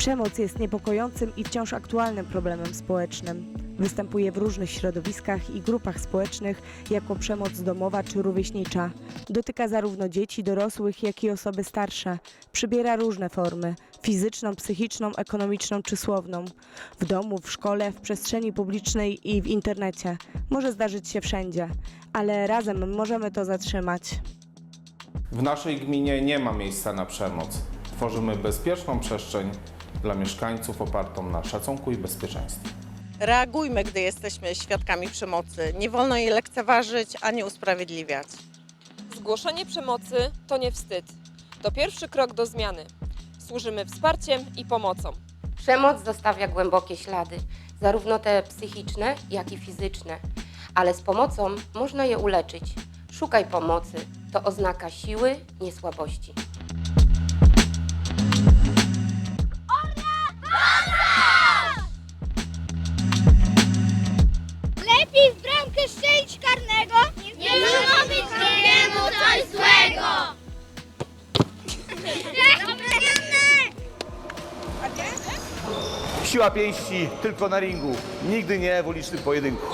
Przemoc jest niepokojącym i wciąż aktualnym problemem społecznym. Występuje w różnych środowiskach i grupach społecznych jako przemoc domowa czy rówieśnicza. Dotyka zarówno dzieci, dorosłych, jak i osoby starsze. Przybiera różne formy fizyczną, psychiczną, ekonomiczną czy słowną. W domu, w szkole, w przestrzeni publicznej i w internecie. Może zdarzyć się wszędzie, ale razem możemy to zatrzymać. W naszej gminie nie ma miejsca na przemoc. Tworzymy bezpieczną przestrzeń dla mieszkańców opartą na szacunku i bezpieczeństwie. Reagujmy, gdy jesteśmy świadkami przemocy. Nie wolno jej lekceważyć ani usprawiedliwiać. Zgłoszenie przemocy to nie wstyd. To pierwszy krok do zmiany. Służymy wsparciem i pomocą. Przemoc zostawia głębokie ślady, zarówno te psychiczne, jak i fizyczne, ale z pomocą można je uleczyć. Szukaj pomocy, to oznaka siły, nie słabości. Lepiej w bramkę strzelić karnego, nie zrobić drugiemu coś złego. Siła pięści tylko na ringu, nigdy nie w ulicznym pojedynku.